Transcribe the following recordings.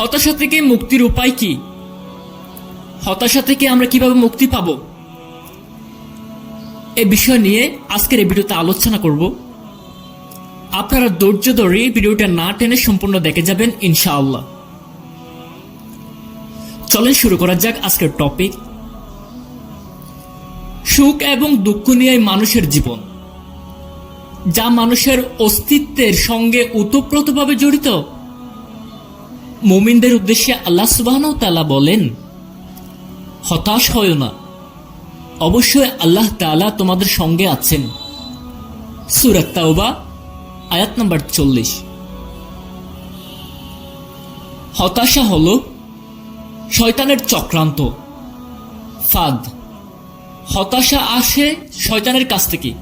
হতাশা থেকে মুক্তির উপায় কি? হতাশা থেকে আমরা কীভাবে মুক্তি পাব? এ বিষয় নিয়ে আজকের এই ভিডিওতে আলোচনা করব। আপনারা ধৈর্য ধরে ভিডিওটা না টেনে সম্পূর্ণ দেখে যাবেন, ইনশাআল্লাহ। চলেন শুরু করা যাক আজকের টপিক। সুখ এবং দুঃখ নিয়ে মানুষের জীবন। যা মানুষের অস্তিত্বের সঙ্গে ওতপ্রোতভাবে জড়িত। মুমিনদের উদ্দেশ্যে আল্লাহ সুবাহ তালা বলেন, হতাশ হয় না। অবশ্যই আল্লাহ তালা তোমাদের সঙ্গে আছেন। সুরাত তাওবা, আয়াত নাম্বার চল্লিশ। হতাশা হল শয়তানের চক্রান্ত। ফাদ। হতাশা আসে শয়তানের কাছ থেকে।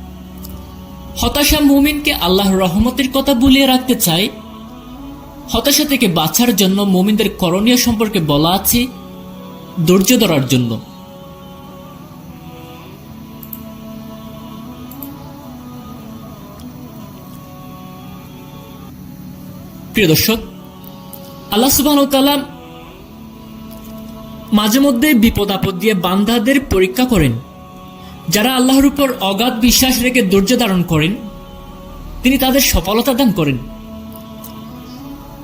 হতাশা মুমিনকে আল্লাহর রহমতের কথা ভুলিয়ে রাখতে চায় হতাশা থেকে বাঁচার জন্য মুমিনদের করণীয় সম্পর্কে বলা আছে, ধৈর্য ধরার জন্য। প্রিয় দর্শক, আল্লাহ সুবাহ মাঝে মধ্যে বিপদ আপদ দিয়ে বান্দাদের পরীক্ষা করেন। যারা আল্লাহর উপর অগাধ বিশ্বাস রেখে ধৈর্য ধারণ করেন, তিনি তাদের সফলতা দান করেন।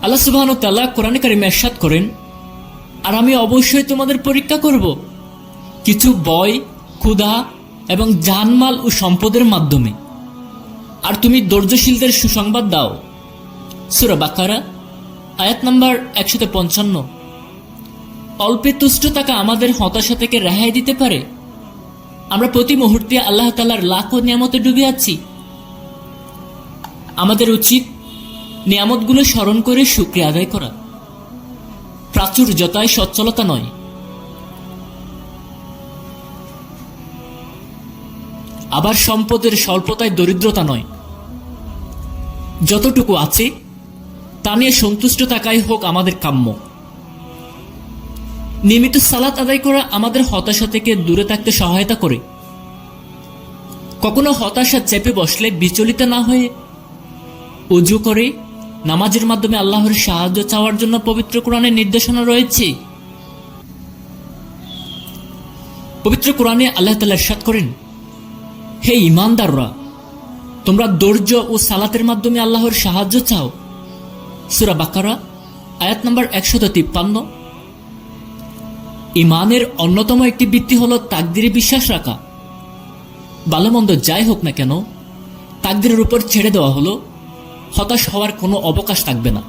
আল্লাহ সুবাহ তাল্লাহ কোরআন কারিমে এরশাদ করেন, আর আমি অবশ্যই তোমাদের পরীক্ষা করব। কিছু বয় ক্ষুধা এবং জানমাল ও সম্পদের মাধ্যমে। আর তুমি ধৈর্যশীলদের সুসংবাদ দাও। সুরা বাকারা, আয়াত নাম্বার একশত পঞ্চান্ন। অল্পে তুষ্ট থাকা আমাদের হতাশা থেকে রেহাই দিতে পারে। আমরা প্রতি মুহূর্তে আল্লাহ তালার লাখো নিয়ামতে ডুবে আছি। আমাদের উচিত নিয়ামতগুলো স্মরণ করে শুক্রিয়া আদায় করা। প্রাচুর্যতায় সচ্ছলতা নয়। আবার সম্পদের স্বল্পতায় দরিদ্রতা নয়। যতটুকু আছে, তা নিয়ে সন্তুষ্ট থাকাই হোক আমাদের কাম্য। নিয়মিত সালাত আদায় করা আমাদের হতাশা থেকে দূরে থাকতে সহায়তা করে। কখনো হতাশা চেপে বসলে বিচলিত না হয়ে উজু করে নামাজের মাধ্যমে আল্লাহর সাহায্য চাওয়ার জন্য পবিত্র কোরআনের নির্দেশনা রয়েছে। পবিত্র কোরআনে আল্লাহ তাল্লাহ সাত করেন, হে ইমানদাররা তোমরা ধৈর্য ও সালাতের মাধ্যমে আল্লাহর সাহায্য চাও। সুরা বাকারা, আয়াত নম্বর একশত তিপ্পান্ন। ইমানের অন্যতম একটি বৃত্তি হল তাকদিরে বিশ্বাস রাখা। ভালো মন্দ যাই হোক না কেন, তাকদিরের উপর ছেড়ে দেওয়া হলো হতাশ হওয়ার কোনো অবকাশ থাকবে না।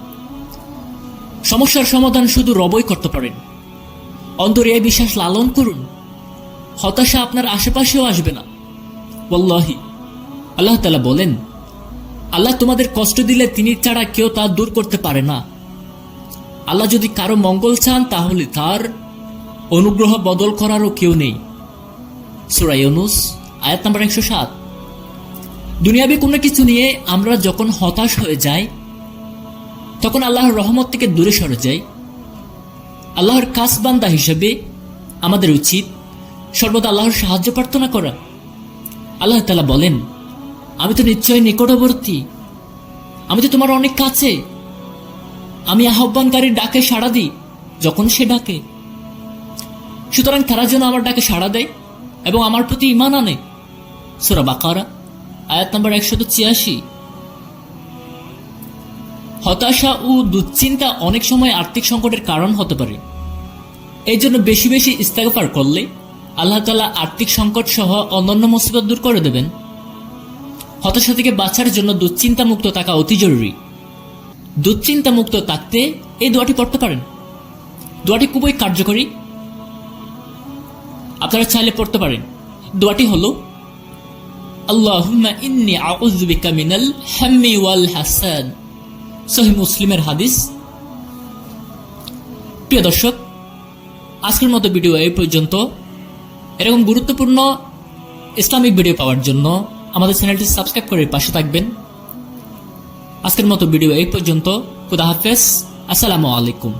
সমস্যার সমাধান শুধু রবই করতে পারেন। অন্তরে এই বিশ্বাস লালন করুন। হতাশা আপনার আশেপাশেও আসবে না। বল্লাহি আল্লাহ তালা বলেন, আল্লাহ তোমাদের কষ্ট দিলে তিনি ছাড়া কেউ তা দূর করতে পারে না। আল্লাহ যদি কারও মঙ্গল চান, তাহলে তার অনুগ্রহ বদল করারও কেউ নেই। সুরাইনুস আয়াত নাম্বার একশো সাত। দুনিয়াবি কোনো কিছু নিয়ে আমরা যখন হতাশ হয়ে যাই, তখন আল্লাহর রহমত থেকে দূরে সরে যাই। আল্লাহর কাসবান্দা হিসেবে আমাদের উচিত সর্বদা আল্লাহর সাহায্য প্রার্থনা করা। আল্লাহ তালা বলেন, আমি তো নিশ্চয় নিকটবর্তী। আমি তো তোমার অনেক কাছে। আমি আহ্বানকারীর ডাকে সাড়া দিই যখন সে ডাকে। সুতরাং তারা যেন আমার ডাকে সাড়া দেয় এবং আমার প্রতি ইমান আনে। সুরা বাকারা। আয়াত নম্বর একশত ছিয়াশি। হতাশা ও দুশ্চিন্তা অনেক সময় আর্থিক সংকটের কারণ হতে পারে। এই জন্য বেশি বেশি ইস্তেগফার করলে আল্লাহ তালা আর্থিক সংকট সহ অন্যান্য মুসিবত দূর করে দেবেন। হতাশা থেকে বাঁচার জন্য দুশ্চিন্তা মুক্ত থাকা অতি জরুরি। দুশ্চিন্তা মুক্ত থাকতে এই দোয়াটি পড়তে পারেন। দোয়াটি খুবই কার্যকরী। আপনারা চাইলে পড়তে পারেন। দোয়াটি হলো আল্লাহুম্মা ইন্নি আউযু বিকা মিনাল হাম্মি ওয়াল হাসান সহি মুসলিমের হাদিস প্রিয় দর্শক, আজকের মতো ভিডিও এই পর্যন্ত। এরকম গুরুত্বপূর্ণ ইসলামিক ভিডিও পাওয়ার জন্য আমাদের চ্যানেলটি সাবস্ক্রাইব করে পাশে থাকবেন। আজকের মতো ভিডিও এই পর্যন্ত। খুদা হাফেজ। আসসালামু আলাইকুম।